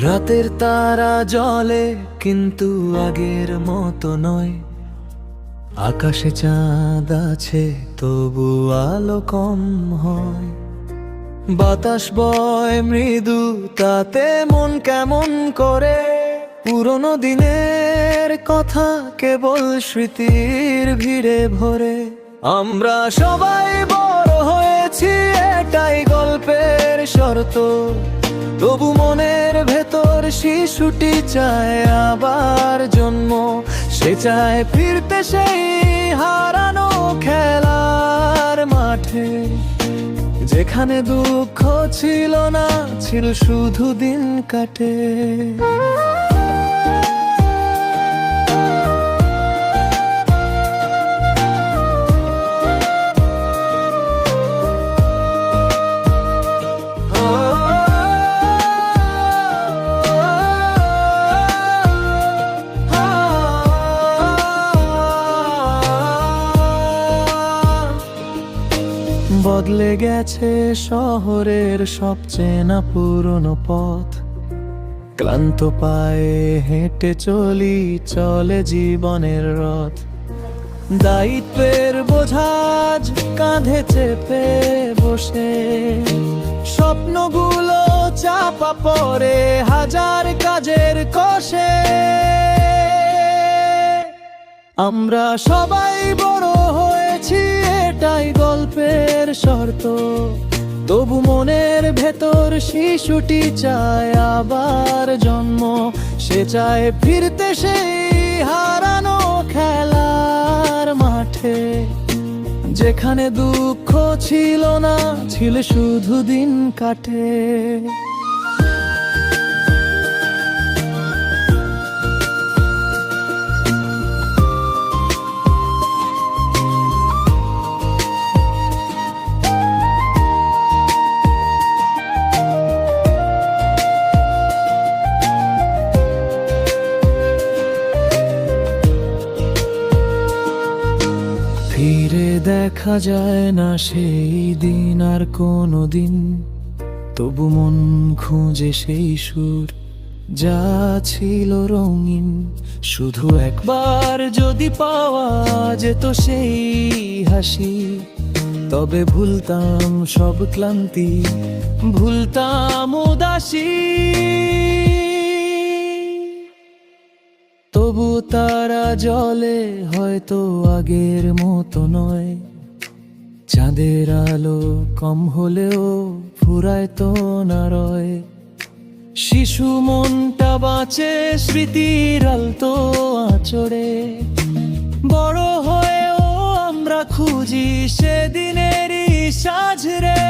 রাতের তারা জলে কিন্তু আগের মতো নয়। আকাশে চাঁদ আছে, তবু আলো কম হয়। বাতাস বয় মৃদু, তাতে মন কেমন করে? পুরনো দিনের কথা কেবল স্মৃতির ভিড়ে ভরে। আমরা সবাই বড় হয়েছি, এটাই গল্পের শর্ত, তবু মনের ভেতর শিশুটি চায় আবার জন্ম। সে চায় ফিরতে সেই হারানো খেলার মাঠে, যেখানে দুঃখ ছিল না, ছিল শুধু দিন কাটে। বদলে গেছে শহরের সবচেয়ে না পুরনো পথ। ক্লান্ত পায়ে হেঁটে চলি, চলে জীবনের রথ। দায়িত্বের বোঝাজ কাঁধে চেপে বসে। স্বপ্নগুলো চাপা পরে হাজার কাজের কষে। আমরা সবাই বড় হয়েছি এটাই গল্পের শর্ত। তবু মনের ভেতর শিশুটি চায় আবার জন্ম। সে চায় ফিরতে সেই হারানো খেলার মাঠে। যেখানে দুঃখ ছিল না, ছিল শুধু দিন কাটে। দেখা যায় না সেই দিন আর কোনো দিন। তবু মন খুঁজে সেই সুর যা ছিল রঙিন। শুধু একবার যদি পাওয়া যেত সেই হাসি। তবে ভুলতাম সব ক্লান্তি, ভুলতাম উদাসী। তবু তারা জলে হয়তো আগের মতো নয়। চাঁদের আলো কম হলেও ফুরায় তো না রয়। শিশু মনটা বাঁচে স্মৃতির আলতো আচড়ে। বড় হয়েও আমরা খুঁজি সেদিনেরই সাজরে